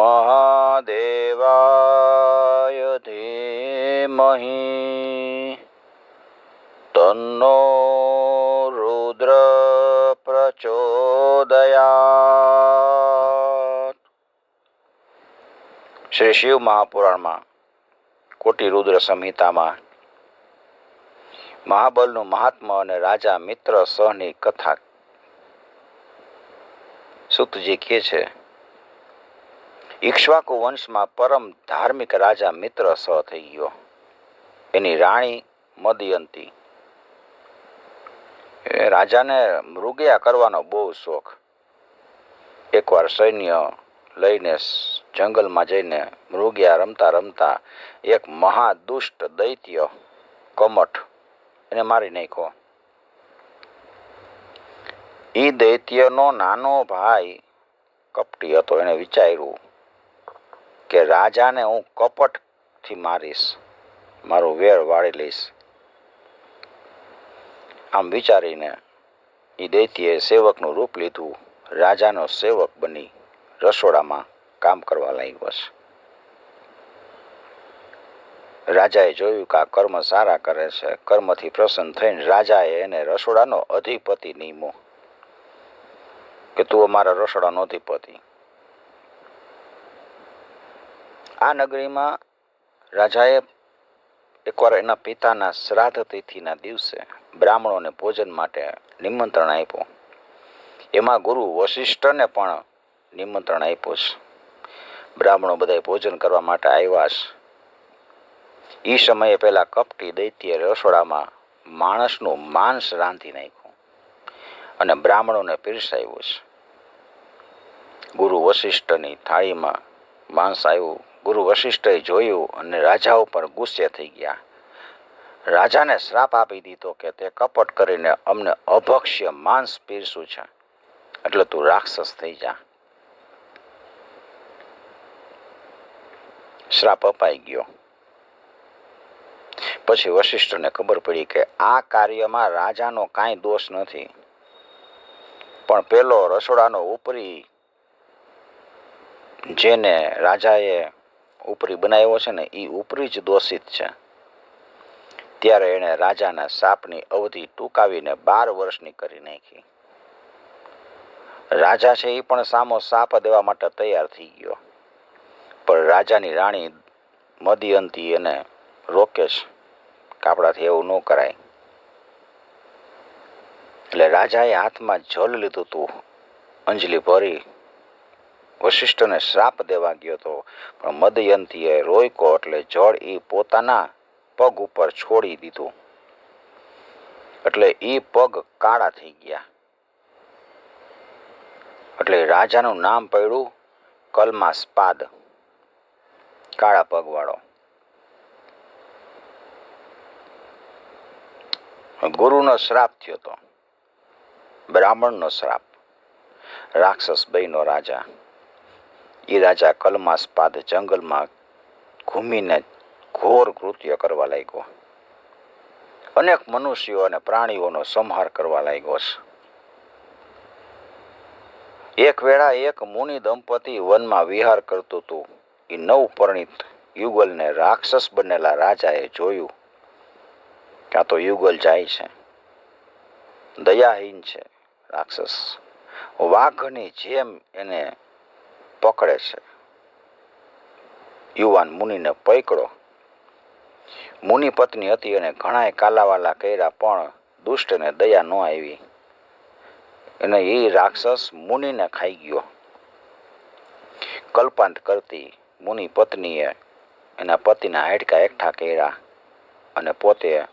મહાદેવાય ધીમહિ તન્નો રુદ્ર પ્રચોદયા શ્રી શિવ મહાપુરાણમાં કોટી રુદ્ર સંહિતામાં મહાબલનું મહાત્મા અને રાજા મિત્ર સહની કથા સુતજી કહે છે ઈક્ષ્વાકુ વંશમાં પરમ ધાર્મિક રાજા મિત્ર સ થઈ ગયો. એની રાણી મદયંતી. એ રાજાને મૃગયા કરવાનો બહુ શોખ. એકવાર સૈન્ય લઈને જંગલમાં જઈને મૃગયા રમતા રમતા એક મહાદુષ્ટ દૈત્ય કમઠ એને મારી નાખ્યો. ઈ દૈત્યનો નાનો ભાઈ કપટી હતો, એને વિચાર્યું કે રાજાને હું કપટથી મારીશ, મારું વેર વાળી લઈશ. આમ વિચારીને એ દૈત્યએ સેવકનું રૂપ લીધું. રાજાનો સેવક બની રસોડામાં કામ કરવા લાગ્યો છે. રાજાએ જોયું કે આ કર્મ સારા કરે છે. કર્મથી પ્રસન્ન થઈને રાજાએ એને રસોડાનો અધિપતિ નિમો કે તું અમારા રસોડાનો અધિપતિ. આ નગરીમાં રાજાએ એકવાર એના પિતાના શ્રાદ્ધ તિથિના દિવસે બ્રાહ્મણોને ભોજન માટે નિમંત્રણ આપ્યું. એમાં ગુરુ વશિષ્ઠને પણ નિમંત્રણ આપ્યું છે. બ્રાહ્મણો બધાએ ભોજન કરવા માટે આવ્યા છે. એ સમયે પહેલાં કપટી દૈત્ય રસોડામાં માણસનું માંસ રાંધી નાખ્યું અને બ્રાહ્મણોને પીરસાવ્યું છે. ગુરુ વશિષ્ઠની થાળીમાં માંસ આવ્યું. ગુરુ વશિષ્ઠએ જોયું અને રાજાઓ પર ગુસ્સે થઈ ગયા. રાજાને શ્રાપ આપી દીધો કે તે કપટ કરીને અમને અભક્ષ્ય માંસ પીરસું છે. એટલે તું રાક્ષસ થઈ જા. શ્રાપ અપાઈ ગયો. પછી વશિષ્ઠને ખબર પડી કે આ કાર્યમાં રાજાનો કાંઈ દોષ નથી. પણ પેલો રસોડાનો ઉપરી જેને રાજાએ ઉપરી બનાવ્યો છે ને એ ઉપરી જ દોષિત છે. ત્યારે એણે રાજાના સાપની અવધિ ટૂંકાવીને બાર વર્ષની કરી નાખી. રાજા છે એ પણ સામો સાપ દેવા માટે તૈયાર થઈ ગયો. પણ રાજાની રાણી મદિયંતી એને રોકે છે કે એવું ન કરાય. એટલે રાજાએ હાથમાં જલ લીધું હતું અંજલિ ભરી વશિષ્ઠને શ્રાપ દેવા ગયો હતો. પણ મદયંતીએ રોયકો એટલે જળ એ પોતાના પગ ઉપર છોડી દીધું. એટલે એ પગ કાળા થઈ ગયા. એટલે રાજાનું નામ પડ્યું કલમાસ્પાદ કાળા પગવાળો. ગુરુનો શ્રાપ થયો હતો. બ્રાહ્મણનો શ્રાપ. રાક્ષસ બહેનો રાજા. એ રાજા કલમાસ્પાદ જંગલમાં ઘૂમીને ઘોર કૃત્ય કરવા લાગ્યો. અનેક મનુષ્યો અને પ્રાણીઓનો સંહાર કરવા લાગ્યો છે. એક વેળા એક મુનિ દંપતી વનમાં વિહાર કરતું હતું એ નવ પરિણીત યુગલને રાક્ષસ બનેલા રાજાએ જોયું ક્યાં તો યુગલ જાય છે. દયાહીન છે રાક્ષસ. વાઘની જેમ એને પકડે છે. યુવાન મુનિને પકડો. મુનિ પત્ની હતી અને ઘણાય કાલાવાલા કર્યા, પણ દુષ્ટને દયા ન આવી. અને એ રાક્ષસ મુનિને ખાઈ ગયો. કલ્પાંત કરતી મુનિ પત્નીએ એના પતિના હાડકા એકઠા કર્યા અને પોતે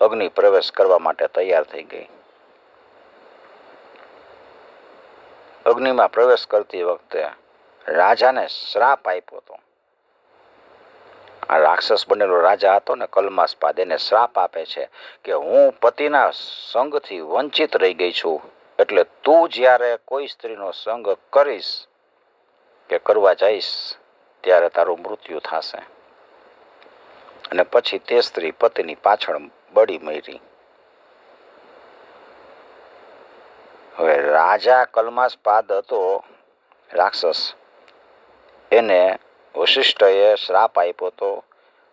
અગ્નિ પ્રવેશ કરવા માટે તૈયાર થઈ ગઈ. અગ્નિમાં પ્રવેશ કરતી વખતે રાજાને શ્રાપ આપ્યો હતો. આ રાક્ષસ બનેલો રાજા હતો ને કલમાસ્પાદ એને શ્રાપ આપે છે કે હું પતિના સંગથી વંચિત રહી ગઈ છું. એટલે તું જ્યારે કોઈ સ્ત્રીનો સંગ કરીશ કે કરવા જઈશ, ત્યારે તારું મૃત્યુ થશે. અને પછી તે સ્ત્રી પતિની પાછળ બળી મરી. હવે રાજા કલમાસ્પાદ હતો, રાક્ષસ એને વશિષ્ઠએ શ્રાપ આપ્યો હતો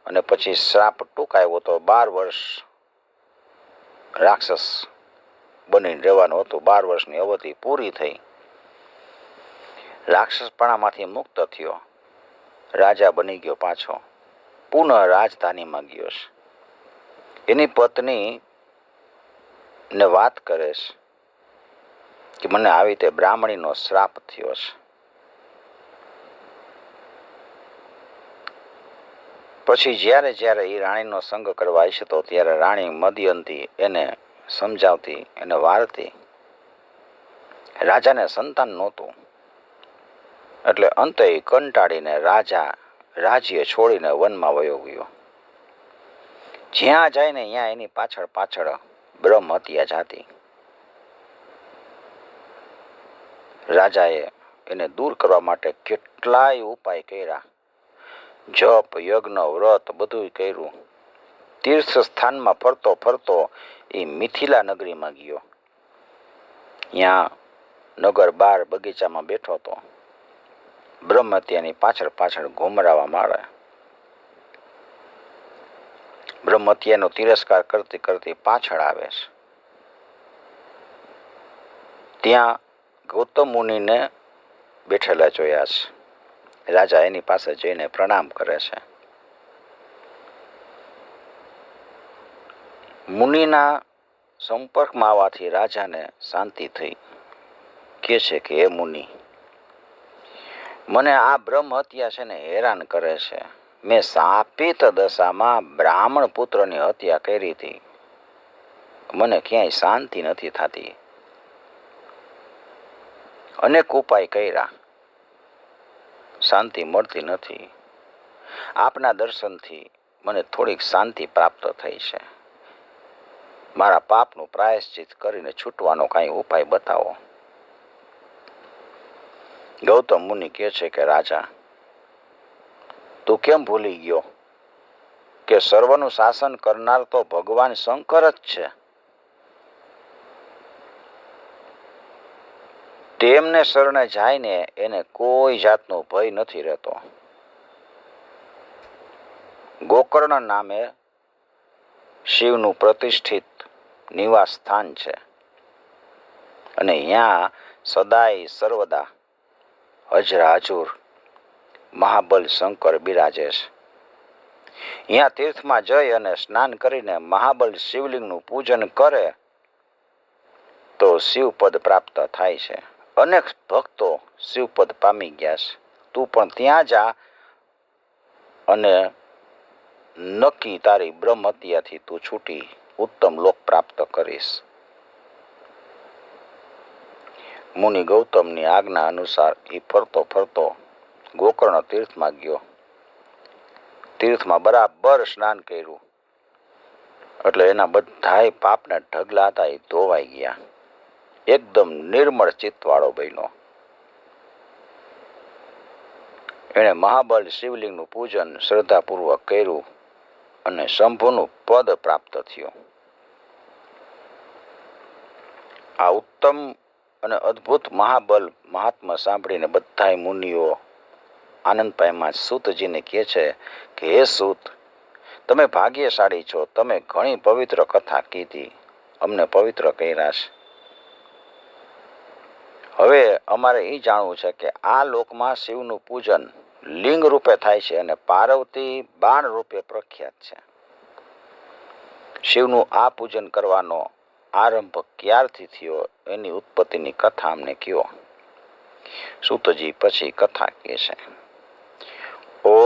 અને પછી શ્રાપ ટૂંકાયો હતો. બાર વર્ષ રાક્ષસ બનીને રહેવાનું હતું. બાર વર્ષની અવધિ પૂરી થઈ. રાક્ષસપણામાંથી મુક્ત થયો. રાજા બની ગયો પાછો. પુનઃ રાજધાનીમાં ગયો છે. એની પત્ની ને વાત કરે છે કે મને આવી રીતે બ્રાહ્મણીનો શ્રાપ થયો છે. પછી જ્યારે જ્યારે એ રાણીનો સંગ કરવા ઈચ્છતો ત્યારે રાણી મદયંતી એને સમજાવતી એને વારતી. રાજાને સંતાન નહોતું. એટલે અંતે કંટાળીને રાજા રાજ્ય છોડીને વનમાં વયો ગયો. જ્યાં જાય ને ત્યાં એની પાછળ પાછળ બ્રહ્મ હત્યા જાતી. રાજાએ એને દૂર કરવા માટે કેટલાય ઉપાય કર્યા. જપ, યજ્ઞ, વ્રત બધું કર્યું. તીર્થ સ્થાનમાં ફરતો ફરતો એ મિથિલા નગરીમાં ગયો. ત્યાં નગર બાર બગીચામાં બેઠો હતો. બ્રહ્મત્યાની પાછળ પાછળ ઘુમરાવા માંડે બ્રહ્મત્યાનો તિરસ્કાર કરતી કરતી પાછળ આવે છે. ત્યાં ગૌતમ મુનિને બેઠેલા જોયા છે. રાજા એની પાસે જઈને પ્રણામ કરે છે. મુનિના સંપર્કમાં આવવાથી રાજાને શાંતિ થઈ. કે છે કે એ મુનિ, મને આ બ્રહ્મ હત્યા છે ને હેરાન કરે છે. મેં સાપિત દશામાં બ્રાહ્મણ પુત્રની હત્યા કરી હતી. મને ક્યાંય શાંતિ નથી થતી. અનેક ઉપાય કર્યા. શાંતિ મળતી નથી. આપના દર્શનથી મને થોડીક શાંતિ પ્રાપ્ત થઈ છે. મારા પાપનું પ્રાયશ્ચિત કરીને છૂટવાનો કાંઈ ઉપાય બતાવો. ગૌતમ મુનિ કહે છે કે, રાજા, તું કેમ ભૂલી ગયો? કે સર્વનું શાસન કરનાર તો ભગવાન શંકર જ છે. તેમને શરણે જાયને એને કોઈ જાતનો ભય નથી રહેતો. ગોકર્ણ નામે શિવનું પ્રતિષ્ઠિત નિવાસ સ્થાન છે. અને અહીંયા સદાય સર્વદા હજરા હજુર મહાબલ શંકર બિરાજે છે. અહીંયા તીર્થમાં જઈ અને સ્નાન કરીને મહાબલ શિવલિંગનું પૂજન કરે તો શિવપદ પ્રાપ્ત થાય છે. અનેક ભક્તો શિવપદ પામી ગયા છે. તું પણ ત્યાં જા અને નક્કી તારી બ્રહ્મ હત્યાથી તું છૂટી ઉત્તમ લોક પ્રાપ્ત કરીશ. મુનિ ગૌતમની આજ્ઞા અનુસાર એ ફરતો ફરતો ગોકર્ણ તીર્થમાં ગયો. તીર્થમાં બરાબર સ્નાન કર્યું. એટલે એના બધાય પાપના ઢગલા હતા એ ધોવાઈ ગયા. એકદમ નિર્મળ ચિત્તવાળો બન્યો. એણે મહાબળ શિવલિંગનું પૂજન શ્રદ્ધાપૂર્વક કર્યું અને શંભુનું પદ પ્રાપ્ત થયું. આ ઉત્તમ અને અદ્ભુત મહાબલ મહાત્મા સાંભળીને બધાય મુનિઓ આનંદભાઈમાં પામ્યા સૂતજીને કહે છે કે, હે સૂત, તમે ભાગ્યશાળી છો. તમે ઘણી પવિત્ર કથા કીધી. અમને પવિત્ર કર્યા છે. હવે અમારે એ જાણવું છે કે આ લોકમાં શિવનું પૂજન લિંગ રૂપે થાય છે અને પાર્વતી બાણ રૂપે પ્રખ્યાત છે. શિવનું આ પૂજન કરવાનો આરંભ ક્યારથી થયો એની ઉત્પત્તિની કથા અમને કયો. સૂતજી પછી કથા કહે છે. ઓ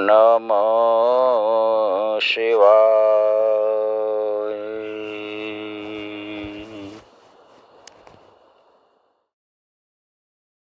નમઃ શિવાય.